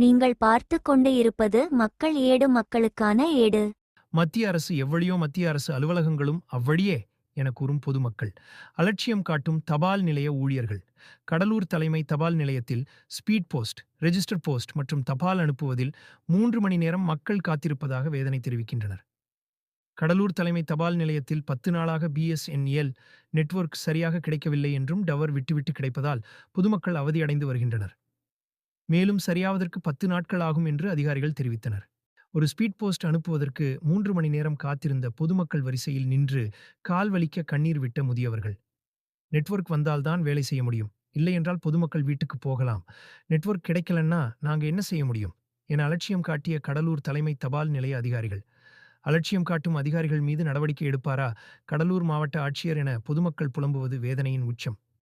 நீங்கள் பார்த்து கொண்டு இருப்பது மக்கள் ஏடு மக்களுக்கான ஏடு. மத்திய அரசு எவ்வளியோ மத்திய அரசு அலுவலகங்களும் அவ்வழியே என கூறும் பொதுமக்கள் அலட்சியம் காட்டும் தபால் நிலைய ஊழியர்கள். கடலூர் தலைமை தபால் நிலையத்தில் ஸ்பீட் போஸ்ட் ரெஜிஸ்டர் போஸ்ட் மற்றும் தபால் அனுப்புவதில் மூன்று மணி நேரம் மக்கள் காத்திருப்பதாக வேதனை தெரிவிக்கின்றனர். கடலூர் தலைமை தபால் நிலையத்தில் பத்து நாளாக பிஎஸ்என்எல் நெட்வொர்க் சரியாக கிடைக்கவில்லை என்றும் டவர் விட்டுவிட்டு கிடைப்பதால் பொதுமக்கள் அவதியடைந்து வருகின்றனர். மேலும் சரியாவதற்கு பத்து நாட்கள் ஆகும் என்று அதிகாரிகள் தெரிவித்தனர். ஒரு ஸ்பீட் போஸ்ட் அனுப்புவதற்கு மூன்று மணி நேரம் காத்திருந்த பொதுமக்கள் வரிசையில் நின்று கால் வலிக்க கண்ணீர் விட்ட முதியவர்கள். நெட்வொர்க் வந்தால்தான் வேலை செய்ய முடியும். இல்லையென்றால் பொதுமக்கள் வீட்டுக்கு போகலாம். நெட்வொர்க் கிடைக்கலன்னா நாங்க என்ன செய்ய முடியும்? என அலட்சியம் காட்டிய கடலூர் தலைமை தபால் நிலைய அதிகாரிகள். அலட்சியம் காட்டும் அதிகாரிகள் மீது நடவடிக்கை எடுப்பாரா? கடலூர் மாவட்ட ஆட்சியர் என பொதுமக்கள் புலம்புவது வேதனையின் உச்சம்.